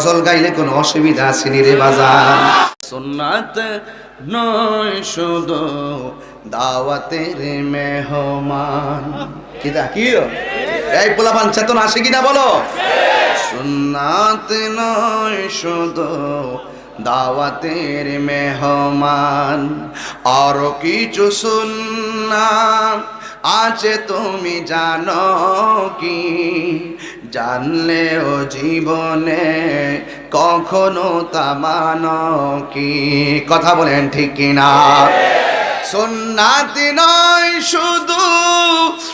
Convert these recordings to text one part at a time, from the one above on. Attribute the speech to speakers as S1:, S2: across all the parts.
S1: গজল গাইলে কোনো অসুবিধা আসেনি রে বাজার সুন্নাত নয় শুধু দাওয়াতের মেহমান। কি কি এই পোলাপান চেতন আসে কিনা বলো? সুন্নাত নয় শুধু দাওয়াতের মেহমান। আরও কিছু সুন্না আছে তুমি জানো কি? জানলেও জীবনে কখনো তা মানো কি? কথা বলেন ঠিক কিনা? সোনাতি নয়, শুধু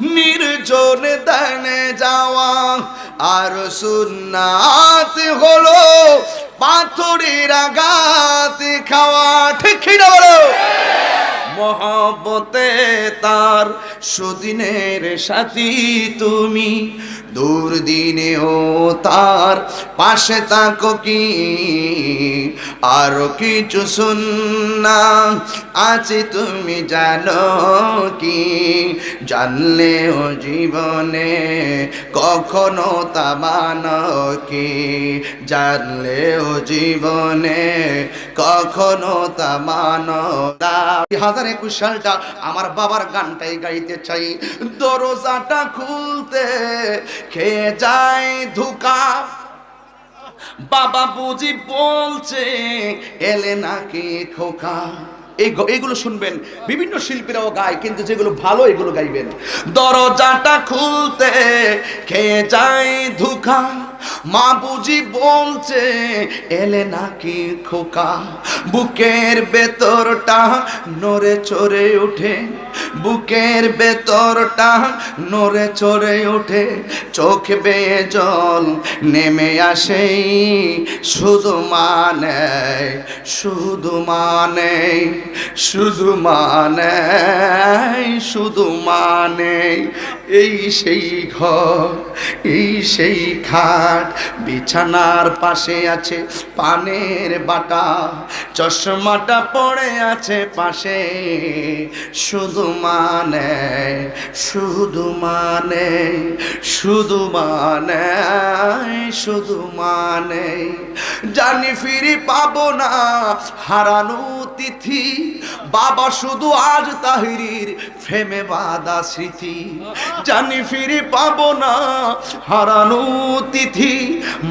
S1: নির্জন দানে যাওয়া। আর সুন্নাত হলো পাথরের আঘাত খাওয়া। মহব্বতে তার সুদিনের সাথী তুমি। দুর্দিনেও তার পাশে তাকো কি? আরও কিছু শুননা আছে তুমি জানো কি? জানলেও জীবনে কখনো তা মানো কি? জানলেও জীবনে কখনো তা মানো হাজার একুশ কুশালটা আমার বাবার গানটাই গাইতে চাই। দরজাটা খুলতে খেয়ে যায় ধোকা। বাবা বুঝি বলছে, এলে নাকি খোকা। এই এইগুলো শুনবেন। বিভিন্ন শিল্পীরাও গায়, কিন্তু যেগুলো ভালো, এগুলো গাইবেন। দরজাটা খুলতে খেয়ে যায় ধুকা? মা বুঝি বলছে, এলে নাকি খোকা? বুকের ভেতরটা নড়ে চড়ে উঠে বুকের ভেতরটা নড়ে চড়ে ওঠে, চোখ বেয়ে জল নেমে আসে। শুধু মানে শুধু মানে শুধু মানে শুধু মানে। এই সেই ঘর, এই সেই খাট, বিছানার পাশে আছে পানের বাটা, চশমাটা পড়ে আছে পাশে। শুধু মানে শুধু মানে শুধু মানে শুধু মানে। জানি ফিরি পাবো না হারানো তিথি বাবা শুধু আজ তাহিরির ফেমে বাদা স্মৃতি। জানি ফিরে পাবো না হারানো তিথি।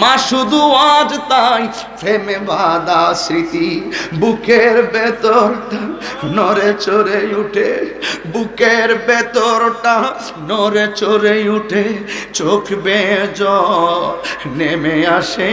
S1: মা শুধু আজ তাই ফেমে বাদা স্মৃতি। বুকের ভেতরটা নরে চড়ে উঠে, বুকের ভেতরটা নরে চড়ে উঠে, চোখ বেজ নেমে আসে